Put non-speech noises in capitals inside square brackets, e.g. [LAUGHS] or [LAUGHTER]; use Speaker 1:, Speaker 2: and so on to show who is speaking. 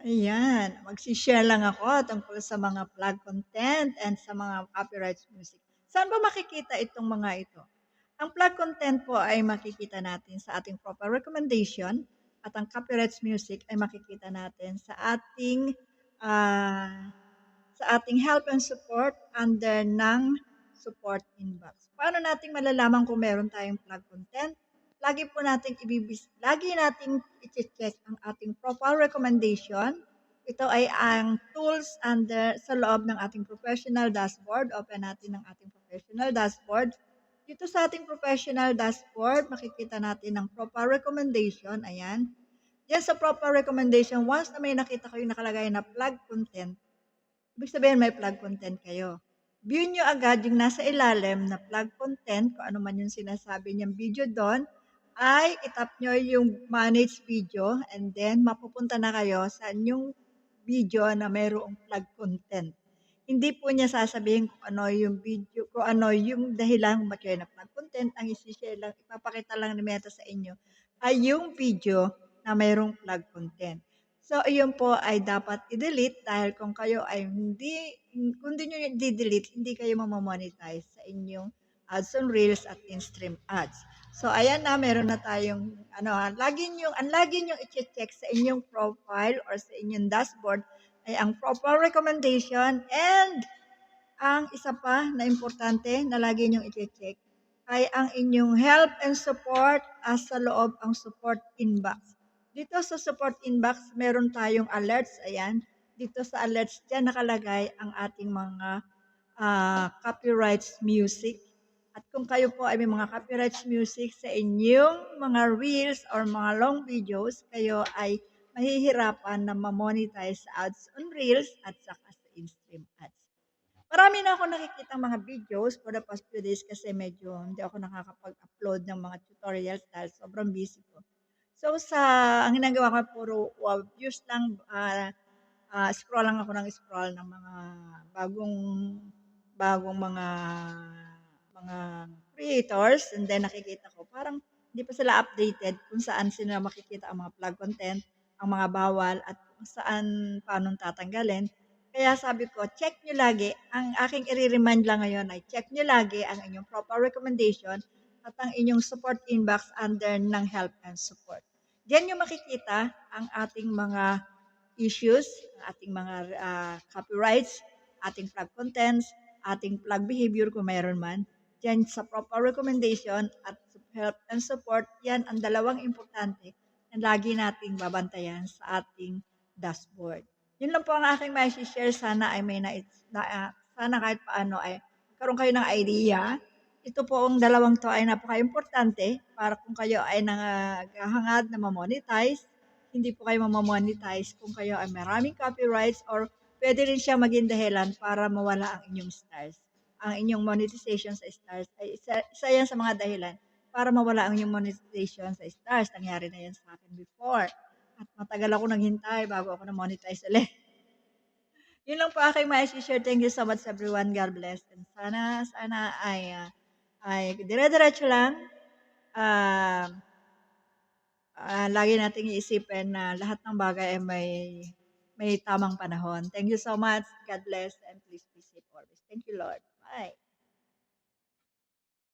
Speaker 1: Ayan, magsi-share lang ako tungkol sa mga plug content and sa mga copyrights music. Saan ba makikita itong mga ito? Ang plug content po ay makikita natin sa ating proper recommendation at ang copyrights music ay makikita natin sa ating ah, sa ating help and support under ng support inbox. Paano nating malalaman kung meron tayong plug content? Lagi po nating ibibis, lagi nating i-check ang ating profile recommendation. Ito ay ang tools under sa loob ng ating professional dashboard. Open natin ang ating professional dashboard. Dito sa ating professional dashboard, makikita natin ang profile recommendation. Ayan. Diyan sa profile recommendation, once na may nakita kayo nakalagay na plug content, ibig sabihin may plug content kayo. View nyo agad yung nasa ilalim na plug content, kung ano man yung sinasabi niyang video doon, ay itap nyo yung manage video and then mapupunta na kayo sa inyong video na mayroong plug content. Hindi po niya sasabihin kung ano yung video, kung ano yung dahilan kung kayo na plug content. Ang isi-share lang, ipapakita lang ni Meta sa inyo ay yung video na mayroong plug content. So, iyon po ay dapat i-delete dahil kung kayo ay hindi, kung hindi nyo i-delete, hindi kayo mamamonetize sa inyong ads on Reels at in-stream ads. So, ayan na, meron na tayong, ano, ah, lagi nyo, ang lagi nyo i-check sa inyong profile or sa inyong dashboard ay ang proper recommendation and ang isa pa na importante na lagi nyo i-check ay ang inyong help and support as sa loob ang support inbox. Dito sa support inbox, meron tayong alerts. Ayan. Dito sa alerts, dyan nakalagay ang ating mga uh, copyrights music at kung kayo po ay may mga copyright music sa inyong mga reels or mga long videos, kayo ay mahihirapan na ma-monetize sa ads on reels at saka sa in-stream ads. Marami na ako nakikita mga videos for the past few days kasi medyo hindi ako nakakapag-upload ng mga tutorials dahil sobrang busy ko. So sa ang ginagawa ko puro wow, views lang uh, uh, scroll lang ako ng scroll ng mga bagong bagong mga mga creators and then nakikita ko parang hindi pa sila updated kung saan sila makikita ang mga plug content, ang mga bawal at kung saan paano tatanggalin. Kaya sabi ko, check nyo lagi. Ang aking i-remind lang ngayon ay check nyo lagi ang inyong proper recommendation at ang inyong support inbox under ng help and support. Diyan nyo makikita ang ating mga issues, ating mga uh, copyrights, ating plug contents, ating plug behavior kung mayroon man, Diyan sa proper recommendation at help and support, yan ang dalawang importante na lagi nating babantayan sa ating dashboard. Yun lang po ang aking may share. Sana ay may na, na uh, sana kahit paano ay karoon kayo ng idea. Ito po ang dalawang to ay napaka-importante para kung kayo ay nangahangad na ma-monetize, hindi po kayo ma-monetize kung kayo ay maraming copyrights or pwede rin siya maging dahilan para mawala ang inyong stars ang inyong monetization sa stars ay isa, isa yan sa mga dahilan para mawala ang inyong monetization sa stars. Nangyari na yan sa akin before. At matagal ako naghintay bago ako na-monetize ulit. [LAUGHS] Yun lang po aking ma-share. Thank you so much everyone. God bless. And sana, sana ay, uh, ay dire-diretso lang. Uh, uh, lagi nating iisipin na lahat ng bagay ay may may tamang panahon. Thank you so much. God bless and please be safe always. Thank you, Lord. Alright.